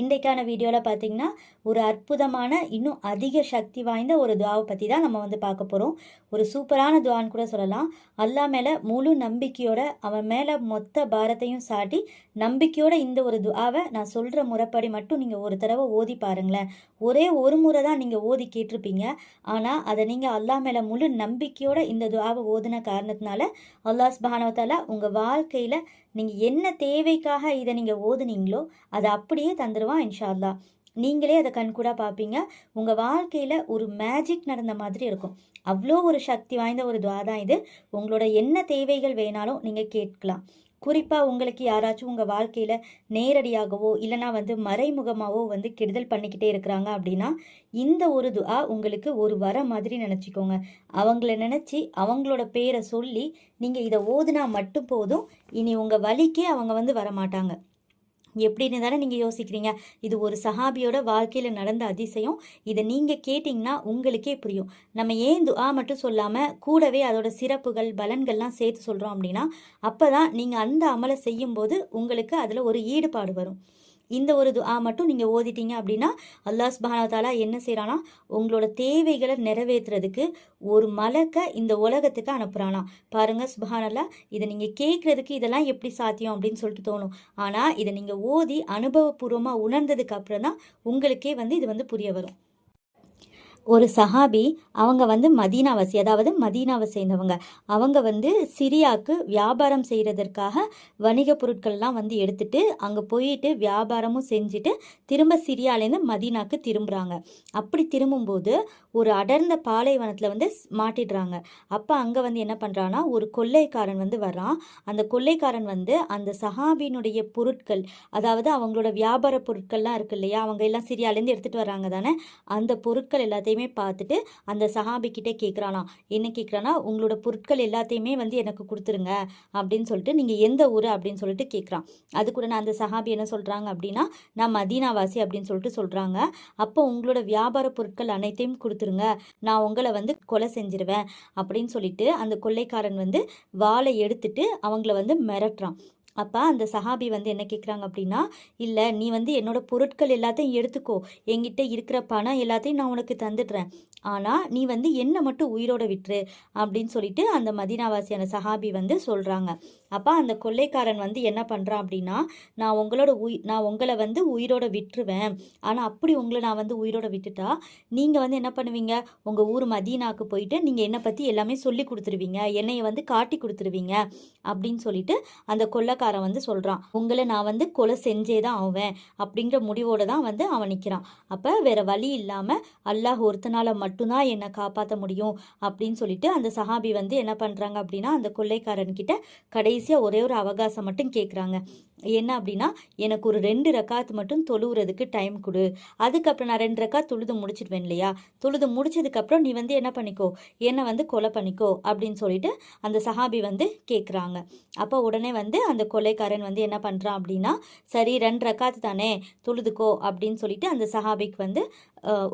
இன்றைக்கான வீடியோவில் பார்த்தீங்கன்னா ஒரு அற்புதமான இன்னும் அதிக சக்தி வாய்ந்த ஒரு துவாவை பற்றி தான் நம்ம வந்து பார்க்க போகிறோம் ஒரு சூப்பரான துவான்னு கூட சொல்லலாம். அல்லாஹ் மேலே முழு நம்பிக்கையோட அவன் மேலே மொத்த பாரத்தையும் சாட்டி நம்பிக்கையோட இந்த ஒரு துவாவை நான் சொல்கிற முறைப்படி மட்டும் நீங்கள் ஒரு தடவை ஓதி பாருங்களேன். ஒரே ஒரு முறை தான் நீங்கள் ஓதி கேட்டிருப்பீங்க. ஆனால் அதை நீங்கள் அல்லாஹ் மேலே முழு நம்பிக்கையோட இந்த துவாவை ஓதின காரணத்தினால அல்லாஸ் பானவத்தால் உங்கள் வாழ்க்கையில் நீங்கள் என்ன தேவைக்காக இதை நீங்கள் ஓதுனீங்களோ அதை அப்படியே தந்துடுவான் இன்ஷால்லா நீங்களே அதை கண்கூடாக பார்ப்பீங்க. உங்கள் வாழ்க்கையில் ஒரு மேஜிக் நடந்த மாதிரி இருக்கும். அவ்வளோ ஒரு சக்தி வாய்ந்த ஒரு துவா தான் இது. உங்களோட என்ன தேவைகள் வேணாலும் நீங்கள் கேட்கலாம். குறிப்பாக உங்களுக்கு யாராச்சும் உங்கள் வாழ்க்கையில் நேரடியாகவோ இல்லைனா வந்து மறைமுகமாகவோ வந்து கெடுதல் பண்ணிக்கிட்டே இருக்கிறாங்க அப்படின்னா இந்த ஒரு துஆ உங்களுக்கு ஒரு வர மாதிரி நினச்சிக்கோங்க. அவங்கள நினச்சி அவங்களோட பேரை சொல்லி நீங்கள் இதை ஓதுனா மட்டும் போதும். இனி உங்கள் வழிக்கே அவங்க வந்து வரமாட்டாங்க. எப்படின்னு தானே நீங்கள் யோசிக்கிறீங்க? இது ஒரு சஹாபியோட வாழ்க்கையில் நடந்த அதிசயம். இதை நீங்கள் கேட்டிங்கன்னா உங்களுக்கே புரியும். நம்ம ஏன் துஆ மட்டும் சொல்லாமல் கூடவே அதோட சிறப்புகள் பலன்கள்லாம் சேர்த்து சொல்கிறோம் அப்படின்னா அப்போ தான் நீங்கள் அந்த அமலை செய்யும்போது உங்களுக்கு அதில் ஒரு ஈடுபாடு வரும். இந்த ஒரு துஆ மட்டும் நீங்கள் ஓதிட்டீங்க அப்படின்னா அல்லாஹ் சுப்ஹானஹு என்ன செய்கிறானா உங்களோட தேவைகளை நிறைவேற்றுறதுக்கு ஒரு மலக்கை இந்த உலகத்துக்கு அனுப்புகிறானா பாருங்கள் சுபஹானல்லா இதை நீங்கள் கேட்குறதுக்கு இதெல்லாம் எப்படி சாத்தியம் அப்படின்னு சொல்லிட்டு தோணும். ஆனால் இதை நீங்கள் ஓதி அனுபவபூர்வமாக உணர்ந்ததுக்கு அப்புறம் தான் உங்களுக்கே வந்து இது வந்து புரிய வரும். ஒரு சஹாபி அவங்க வந்து மதீனாவாசி அதாவது மதீனாவை சேர்ந்தவங்க. அவங்க வந்து சிரியாவுக்கு வியாபாரம் செய்கிறதற்காக வணிக பொருட்கள்லாம் வந்து எடுத்துட்டு அங்கே போயிட்டு வியாபாரமும் செஞ்சுட்டு திரும்ப சிரியாலேருந்து மதீனாக்கு திரும்புகிறாங்க அப்படி திரும்பும்போது ஒரு அடர்ந்த பாலைவனத்தில் வந்து ஸ்- மாட்டிடுறாங்க. அப்போ அங்கே வந்து என்ன பண்ணுறான்னா ஒரு கொள்ளைக்காரன் வந்து வர்றான். அந்த கொள்ளைக்காரன் வந்து அந்த சஹாபியினுடைய பொருட்கள் அதாவது அவங்களோட வியாபார பொருட்கள்லாம் இருக்கு இல்லையா அவங்க எல்லாம் சிரியாலேருந்து எடுத்துகிட்டு வர்றாங்க தானே அந்த பொருட்கள் எல்லாத்தையும் பார்த்துட்டு அந்த சஹாபிக்கிட்டே கேட்குறானா. என்ன கேட்குறானா உங்களோட பொருட்கள் எல்லாத்தையுமே வந்து எனக்கு கொடுத்துருங்க அப்படின்னு சொல்லிட்டு நீங்கள் எந்த ஊர்? அப்படின்னு சொல்லிட்டு கேட்குறான். அது கூட நான் அந்த சஹாபி என்ன சொல்கிறாங்க அப்படின்னா நான் மதீனாவாசி அப்படின்னு சொல்லிட்டு சொல்கிறாங்க அப்போ உங்களோட வியாபார பொருட்கள் அனைத்தையும் கொடுத்துருங்க. நான் உங்களை வந்து கொலை செஞ்சிருவேன் அப்படின்னு சொல்லிட்டு அந்த கொள்ளைக்காரன் வந்து வாளை எடுத்துட்டு அவங்கள வந்து மிரட்டுறான். அப்போ அந்த சஹாபி வந்து என்ன கேட்குறாங்க அப்படின்னா இல்லை நீ வந்து என்னோட பொருட்கள் எல்லாத்தையும் எடுத்துக்கோ. என்கிட்ட இருக்கிற பணம் எல்லாத்தையும் நான் உனக்கு தந்துடுறேன். ஆனால் நீ வந்து என்னை மட்டும் உயிரோட விட்டுரு அப்படின்னு சொல்லிட்டு அந்த மதீனாவாசியான சஹாபி வந்து சொல்கிறாங்க அப்போ அந்த கொள்ளைக்காரன் வந்து என்ன பண்ணுறான் அப்படின்னா நான் உங்களோட உய் நான் உங்களை வந்து உயிரோட விட்டுருவேன். ஆனால் அப்படி உங்களை நான் வந்து உயிரோட விட்டுட்டா நீங்கள் வந்து என்ன பண்ணுவீங்க? உங்கள் ஊர் மதீனாக்கு போயிட்டு நீங்கள் என்னை பற்றி எல்லாமே சொல்லி கொடுத்துருவீங்க. என்னையை வந்து காட்டி கொடுத்துருவீங்க அப்படின்னு சொல்லிட்டு அந்த கொள்ளைக்காரன் வந்து சொல்கிறான் உங்களை நான் வந்து கொலை செஞ்சே தான் ஆவேன் அப்படிங்கிற முடிவோடு தான் வந்து அவன் நிற்கிறான் அப்போ வேற வழி இல்லாமல் அல்லாஹ் ஒருத்தனால் மட்டும்தான் என்னை காப்பாற்ற முடியும் அப்படின்னு சொல்லிட்டு அந்த சஹாபி வந்து என்ன பண்ணுறாங்க அப்படின்னா அந்த கொள்ளைக்காரன்கிட்ட கடைசியாக ஒரே ஒரு அவகாசம் மட்டும் கேட்குறாங்க என்ன அப்படின்னா எனக்கு ஒரு ரெண்டு ரக்காத்து மட்டும் தொழுவுறதுக்கு டைம் கொடு. அதுக்கப்புறம் நான் ரெண்டு ரக்கா தொழுது முடிச்சிடுவேன் இல்லையா? தொழுது முடிச்சதுக்கப்புறம் நீ வந்து என்ன பண்ணிக்கோ என்னை வந்து கொலை பண்ணிக்கோ அப்படின்னு சொல்லிட்டு அந்த சஹாபி வந்து கேட்குறாங்க அப்போ உடனே வந்து அந்த கொலைக்காரன் வந்து என்ன பண்ணுறான் அப்படின்னா சரி ரெண்டு ரக்காத்து தானே தொழுதுக்கோ அப்படின்னு சொல்லிட்டு அந்த சஹாபிக்கு வந்து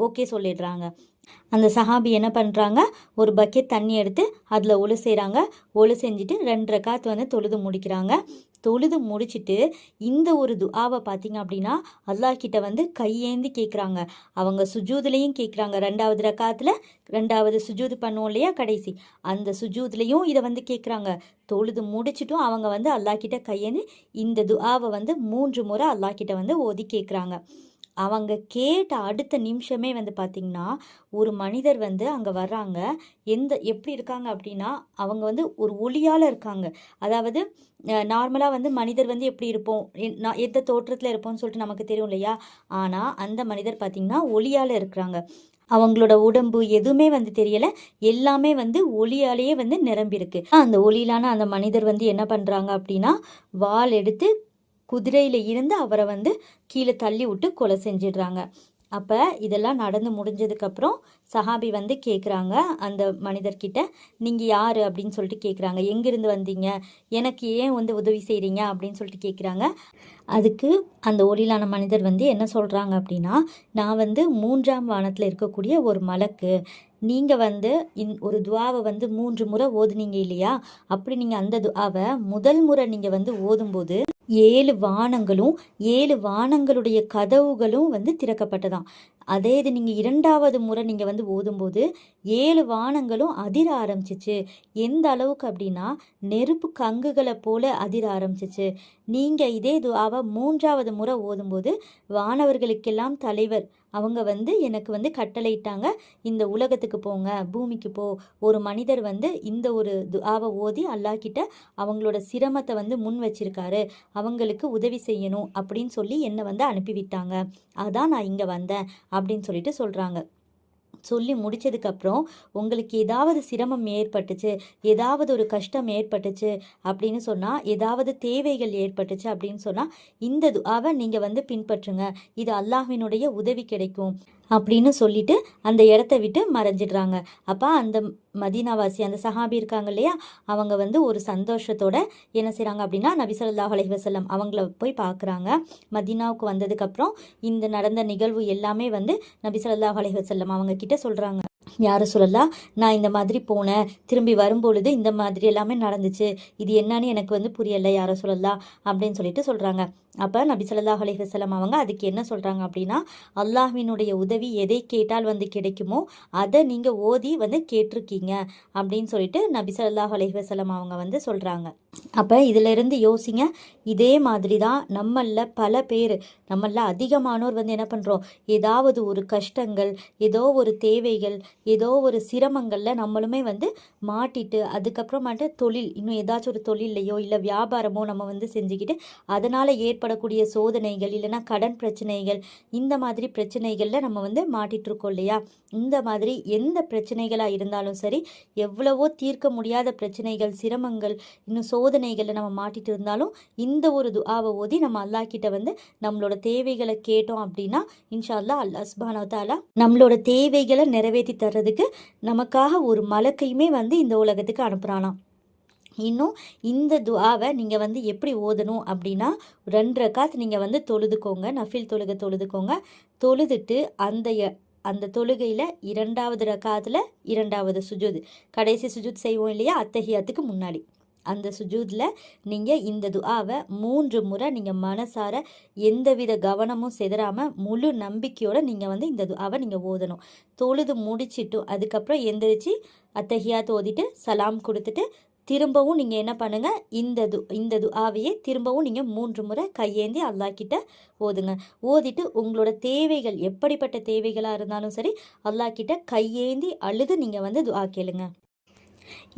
ஓகே சொல்லிடுறாங்க. அந்த சஹாபி என்ன பண்ணுறாங்க ஒரு பக்கெட் தண்ணி எடுத்து அதில் ஒழு செய்கிறாங்க ஒழு செஞ்சுட்டு ரெண்டு ரக்காத்து வந்து தொழுது முடிக்கிறாங்க. தொழுது முடிச்சிட்டு இந்த ஒரு துஆவை பார்த்தீங்க அப்படின்னா அல்லாஹ் கிட்ட வந்து கையேந்தி கேட்குறாங்க அவங்க சுஜூதுலேயும் கேட்குறாங்க ரெண்டாவது ரக்காத்தில் ரெண்டாவது சுஜூது பண்ணுவோம் இல்லையா கடைசி. அந்த சுஜூதுலேயும் இதை வந்து கேட்குறாங்க தொழுது முடிச்சிட்டும் அவங்க வந்து அல்லாஹ் கிட்ட கையேந்து இந்த துஆவை வந்து மூன்று முறை அல்லாஹ் கிட்ட வந்து ஓதி கேட்குறாங்க அவங்க கேட்ட அடுத்த நிமிஷமே வந்து பார்த்திங்கன்னா ஒரு மனிதர் வந்து அங்கே வர்றாங்க. எந்த எப்படி இருக்காங்க அப்படின்னா அவங்க வந்து ஒரு ஒளியால் இருக்காங்க. அதாவது நார்மலாக வந்து மனிதர் வந்து எப்படி இருப்போம்? நான் எந்த தோற்றத்தில் இருப்போம்னு சொல்லிட்டு நமக்கு தெரியும் இல்லையா? ஆனால் அந்த மனிதர் பார்த்திங்கன்னா ஒளியால் இருக்கிறாங்க. அவங்களோட உடம்பு எதுவுமே வந்து தெரியல. எல்லாமே வந்து ஒளியாலேயே வந்து நிரம்பியிருக்கு. அந்த ஒளியிலான அந்த மனிதர் வந்து என்ன பண்ணுறாங்க அப்படின்னா வாள் எடுத்து குதிரையில் இருந்து அவரை வந்து கீழே தள்ளி விட்டு கொலை செஞ்சிடுறாங்க. அப்போ இதெல்லாம் நடந்து முடிஞ்சதுக்கப்புறம் சஹாபி வந்து கேட்குறாங்க அந்த மனிதர்கிட்ட நீங்கள் யார்? அப்படின்னு சொல்லிட்டு கேட்குறாங்க எங்கேருந்து வந்தீங்க? எனக்கு ஏன் வந்து உதவி செய்கிறீங்க அப்படின்னு சொல்லிட்டு கேட்குறாங்க அதுக்கு அந்த ஒளியிலான மனிதர் வந்து என்ன சொல்கிறாங்க அப்படின்னா நான் வந்து மூன்றாம் வானத்தில் இருக்கக்கூடிய ஒரு மலக்கு. நீங்கள் வந்து இந் ஒரு துவாவை வந்து மூன்று முறை ஓதுனீங்க இல்லையா? அப்படி நீங்கள் அந்த துவாவை முதல் முறை நீங்கள் வந்து ஓதும்போது ஏழு வானங்களும் ஏழு வானங்களுடைய கதவுகளும் வந்து திறக்கப்பட்டதாம். அதே இது நீங்கள் இரண்டாவது முறை நீங்கள் வந்து ஓதும்போது ஏழு வானங்களும் அதிர ஆரம்பிச்சிச்சு. எந்த அளவுக்கு அப்படின்னா நெருப்பு கங்குகளை போல அதிர ஆரம்பிச்சிச்சு. நீங்கள் இதே துவாவை மூன்றாவது முறை ஓதும்போது வானவர்களுக்கெல்லாம் தலைவர் அவங்க வந்து எனக்கு வந்து கட்டளையிட்டாங்க இந்த உலகத்துக்கு போங்க பூமிக்கு போ. ஒரு மனிதர் வந்து இந்த ஒரு துஆவை ஓதி அல்லாக்கிட்ட அவங்களோட சிரமத்தை வந்து முன் வச்சிருக்காரு அவங்களுக்கு உதவி செய்யணும் அப்படின்னு சொல்லி என்னை வந்து அனுப்பிவிட்டாங்க. அதான் நான் இங்கே வந்தேன் அப்படின்னு சொல்லிட்டு சொல்கிறாங்க சொல்லி முடித்ததுக்கப்புறம் உங்களுக்கு ஏதாவது சிரமம் ஏற்பட்டுச்சு ஏதாவது ஒரு கஷ்டம் ஏற்பட்டுச்சு அப்படின்னு சொன்னால் ஏதாவது தேவைகள் ஏற்பட்டுச்சு அப்படின்னு சொன்னால் இந்த துஆவை நீங்கள் வந்து பின்பற்றுங்க. இது அல்லாஹினுடைய உதவி கிடைக்கும். அப்படின்னு சொல்லிட்டு அந்த இடத்த விட்டு மறைஞ்சிடுறாங்க. அப்போ அந்த மதீனாவாசி அந்த சஹாபி இருக்காங்க இல்லையா? அவங்க வந்து ஒரு சந்தோஷத்தோட என்ன செய்கிறாங்க அப்படின்னா நபி ஸல்லல்லாஹு அலைஹி அவங்கள போய் பார்க்குறாங்க. மதீனாவுக்கு வந்ததுக்கப்புறம் இந்த நடந்த நிகழ்வு எல்லாமே வந்து நபி ஸல்லல்லாஹு அலைஹி அவங்க கிட்ட சொல்கிறாங்க யாரை சொல்லலாம் நான் இந்த மாதிரி போனேன். திரும்பி வரும்பொழுது இந்த மாதிரி எல்லாமே நடந்துச்சு. இது என்னன்னு எனக்கு வந்து புரியலை. யாரை சொல்லலாம் அப்படின்னு சொல்லிட்டு சொல்கிறாங்க அப்போ நபி சொல்லா அலிஹசலம் அவங்க அதுக்கு என்ன சொல்கிறாங்க அப்படின்னா அல்லாஹ்வினுடைய உதவி எதை கேட்டால் வந்து கிடைக்குமோ அதை நீங்கள் ஓதி வந்து கேட்டிருக்கீங்க. அப்படின்னு சொல்லிட்டு நபி சொல்லா அலிஹசலம் அவங்க வந்து சொல்கிறாங்க அப்போ இதிலிருந்து யோசிங்க இதே மாதிரி தான் நம்மளில் பல பேர் நம்மளில் அதிகமானோர் வந்து என்ன பண்ணுறோம் ஏதாவது ஒரு கஷ்டங்கள் ஏதோ ஒரு தேவைகள் ஏதோ ஒரு சிரமங்களில் நம்மளுமே வந்து மாட்டிட்டு அதுக்கப்புறமாட்டு தொழில் இன்னும் ஏதாச்சும் ஒரு தொழிலையோ இல்லை வியாபாரமோ நம்ம வந்து செஞ்சுக்கிட்டு அதனால் ஏற்படக்கூடிய சோதனைகள் இல்லைன்னா கடன் பிரச்சனைகள் இந்த மாதிரி பிரச்சனைகளில் நம்ம வந்து மாட்டிகிட்ருக்கோம் இருக்கோம் இல்லையா? இந்த மாதிரி எந்த பிரச்சனைகளாக இருந்தாலும் சரி எவ்வளவோ தீர்க்க முடியாத பிரச்சனைகள் சிரமங்கள் இன்னும் சோதனைகளில் நம்ம மாட்டிட்டு இருந்தாலும் இந்த ஒரு துஆவை ஓதி நம்ம அல்லாஹ் கிட்ட வந்து நம்மளோட தேவைகளை கேட்டோம் அப்படின்னா இன்ஷா அல்லாஹ் அல்லா சுப்ஹானஹு நம்மளோட தேவைகளை நிறைவேற்றி தர்றதுக்கு நமக்காக ஒரு மலக்கையுமே வந்து இந்த உலகத்துக்கு அனுப்புகிறானாம் இன்னும் இந்த துஆவை நீங்கள் வந்து எப்படி ஓதணும் அப்படின்னா ரெண்டு ரக்காத் நீங்கள் வந்து தொழுதுக்கோங்க நஃபில் தொழுகை தொழுதுக்கோங்க. தொழுதுட்டு அந்த அந்த தொழுகையில் இரண்டாவது ரக்காத்தில் இரண்டாவது சுஜூத். கடைசி சுஜூத் செய்வோம் இல்லையா? அத்தகையத்துக்கு முன்னாடி. அந்த சுஜூதில் நீங்கள் இந்த துஆவை மூன்று முறை நீங்கள் மனசார எந்தவித கவனமும் செதறாமல் முழு நம்பிக்கையோடு நீங்கள் வந்து இந்த துஆவை நீங்கள் ஓதணும். தொழுது முடிச்சிட்டும் அதுக்கப்புறம் எந்திரிச்சு அத்தகையாக ஓதிட்டு சலாம் கொடுத்துட்டு திரும்பவும் நீங்கள் என்ன பண்ணுங்கள் இந்த து இந்த துஆவையே திரும்பவும் நீங்கள் மூன்று முறை கையேந்தி அல்லாக்கிட்ட ஓதுங்க. ஓதிட்டு உங்களோட தேவைகள் எப்படிப்பட்ட தேவைகளாக இருந்தாலும் சரி அல்லாக்கிட்ட கையேந்தி அழுது நீங்கள் வந்து துஆ கேளுங்க.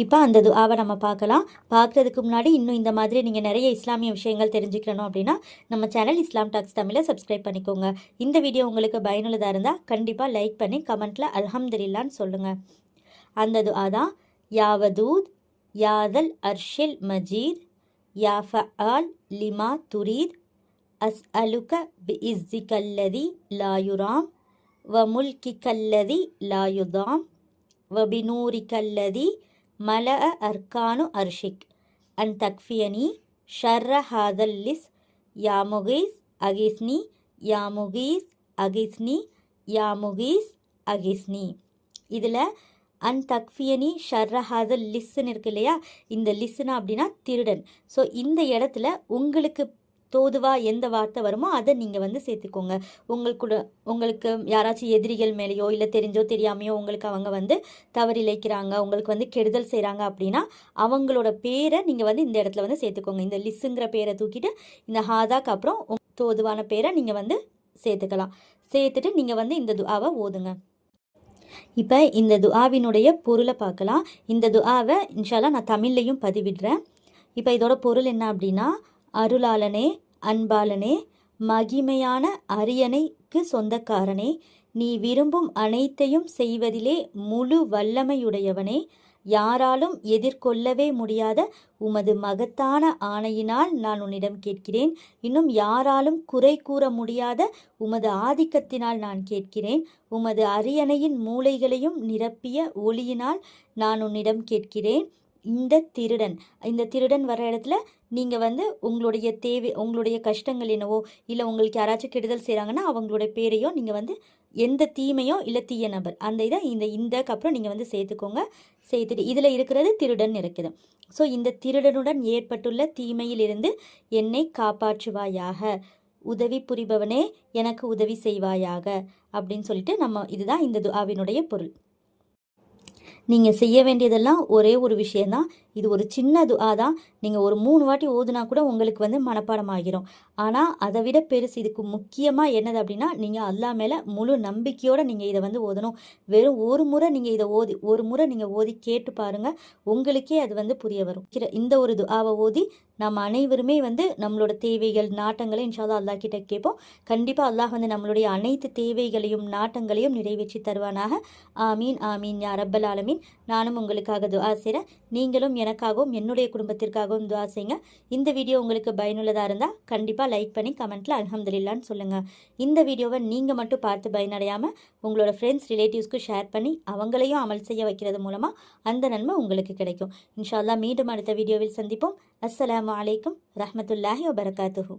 இப்போ அந்த துஆவை நம்ம பார்க்கலாம். பார்க்குறதுக்கு முன்னாடி இன்னும் இந்த மாதிரி நீங்கள் நிறைய இஸ்லாமிய விஷயங்கள் தெரிஞ்சுக்கணும் அப்படின்னா நம்ம சேனல் இஸ்லாம் டாக்ஸ் தமிழை சப்ஸ்கிரைப் பண்ணிக்கோங்க. இந்த வீடியோ உங்களுக்கு பயனுள்ளதாக இருந்தால் கண்டிப்பாக லைக் பண்ணி கமெண்ட்டில் அலமதுல்லான்னு சொல்லுங்கள் அந்த துஆ தான் யாவதூத் யாதல் அர்ஷில் மஜீத் யா ஃபஆல் லிமா துரீத் அஸ் அலுக பி இஸ்ஸிகல்லதி லாயுராம் வ முல்கிகல்லதி லாயுதாம் வ பினூரிகல்லதி மல அர்கானு அர்ஷிக். An தக்ஃபியனி ஷர்ர ஹாதல்லிஸ் Liz. அகிஸ்னி. யாமுகீஸ் அகிஸ்னி. யாமுகீஸ் அகிஸ்னி. இதில் அன் தக்ஃபியனி ஷர்ரஹாதல் லிஸ்ன்னு இருக்கு இல்லையா? இந்த லிஸ்னா அப்படின்னா திருடன். ஸோ இந்த இடத்துல உங்களுக்கு தோதுவா எந்த வார்த்தை வருமோ அதை நீங்கள் வந்து சேர்த்துக்கோங்க. உங்களுக்கு உங்களுக்கு யாராச்சும் எதிரிகள் மேலேயோ இல்லை தெரிஞ்சோ தெரியாமையோ உங்களுக்கு அவங்க வந்து தவறிழைக்கிறாங்க உங்களுக்கு வந்து கெடுதல் செய்கிறாங்க அப்படின்னா அவங்களோட பேரை நீங்கள் வந்து இந்த இடத்துல வந்து சேர்த்துக்கோங்க. இந்த லிஸ்ஸுங்கிற பேரை தூக்கிட்டு இந்த ஹாதாக்கு அப்புறம் தோதுவான பேரை நீங்கள் வந்து சேர்த்துக்கலாம். சேர்த்துட்டு நீங்கள் வந்து இந்த துஆவை ஓதுங்க. இப்போ இந்த துஆவினுடைய பொருளை பார்க்கலாம். இந்த துஆவை இன்ஷால்லா நான் தமிழ்லையும் பதிவிடுறேன். இப்போ இதோட பொருள் என்ன அப்படின்னா அருளாளனே அன்பாளனே மகிமையான அரியணைக்கு சொந்தக்காரனே நீ விரும்பும் அனைத்தையும் செய்வதிலே முழு வல்லமையுடையவனே யாராலும் எதிர்கொள்ளவே முடியாத உமது மகத்தான ஆணையினால் நான் உன்னிடம் கேட்கிறேன். இன்னும் யாராலும் குறை கூற முடியாத உமது ஆதிக்கத்தினால் நான் கேட்கிறேன். உமது அரியணையின் மூளைகளையும் நிரப்பிய ஒளியினால் நான் உன்னிடம் கேட்கிறேன். இந்த திருடன் இந்த திருடன் வர இடத்துல நீங்கள் வந்து உங்களுடைய தேவை உங்களுடைய கஷ்டங்கள் என்னவோ இல்லை உங்களுக்கு யாராச்சும் கெடுதல் செய்கிறாங்கன்னா அவங்களுடைய பேரையோ நீங்கள் வந்து எந்த தீமையோ இல்லை தீய நபர். அந்த இதை இந்த இந்தக்கு அப்புறம் நீங்கள் வந்து சேர்த்துக்கோங்க. சேர்த்துட்டு இதில் இருக்கிறது திருடன் இருக்குது. ஸோ இந்த திருடனுடன் ஏற்பட்டுள்ள தீமையிலிருந்து என்னை காப்பாற்றுவாயாக. உதவி புரிபவனே எனக்கு உதவி செய்வாயாக. அப்படின்னு சொல்லிட்டு நம்ம இதுதான் இந்த துஆவினுடைய பொருள். நீங்கள் செய்ய வேண்டியதெல்லாம் ஒரே ஒரு விஷயந்தான் இது ஒரு சின்ன துஆ தான் நீங்கள் ஒரு மூணு வாட்டி ஓதுனா கூட உங்களுக்கு வந்து மனப்பாடம் ஆகிரும் ஆனால் அதை விட பெருசு இதுக்கு முக்கியமாக என்னது அப்படின்னா நீங்கள் அல்லா மேலே முழு நம்பிக்கையோடு நீங்கள் இதை வந்து ஓதணும். வெறும் ஒரு முறை நீங்கள் இதை ஓதி ஒரு முறை நீங்கள் ஓதி கேட்டு பாருங்கள் உங்களுக்கே அது வந்து புரிய வரும். இந்த ஒரு துஆவை ஓதி நம்ம அனைவருமே வந்து நம்மளோட தேவைகள் நாட்டங்களை இன்ஷால்லா அல்லாஹ் கிட்ட கேட்போம். கண்டிப்பாக அல்லாஹ் வந்து நம்மளுடைய அனைத்து தேவைகளையும் நாட்டங்களையும் நிறைவேற்றி தருவானாக. ஆமீன் ஆமீன் யா ரப்பல் ஆலமீன். நானும் உங்களுக்காக துஆ செய்கிறேன் நீங்களும் எனக்காகவும் என்னுடைய குடும்பத்திற்காகவும் துவா செய்யுங்க. இந்த வீடியோ உங்களுக்கு பயனுள்ளதாக இருந்தால் கண்டிப்பாக லைக் பண்ணி கமெண்ட்டில் அலமதுல்லான்னு சொல்லுங்கள் இந்த வீடியோவை நீங்கள் மட்டும் பார்த்து பயனடையாமல் உங்களோட ஃப்ரெண்ட்ஸ் ரிலேட்டிவ்ஸ்க்கு ஷேர் பண்ணி அவங்களையும் அமல் செய்ய வைக்கிறது மூலமாக அந்த நன்மை உங்களுக்கு கிடைக்கும். இன்ஷா அல்லாஹ் மீண்டும் அடுத்த வீடியோவில் சந்திப்போம். அஸ்லாம் வலைக்கம் ரஹமத்துல்லாஹி வபரகாத்துஹூ.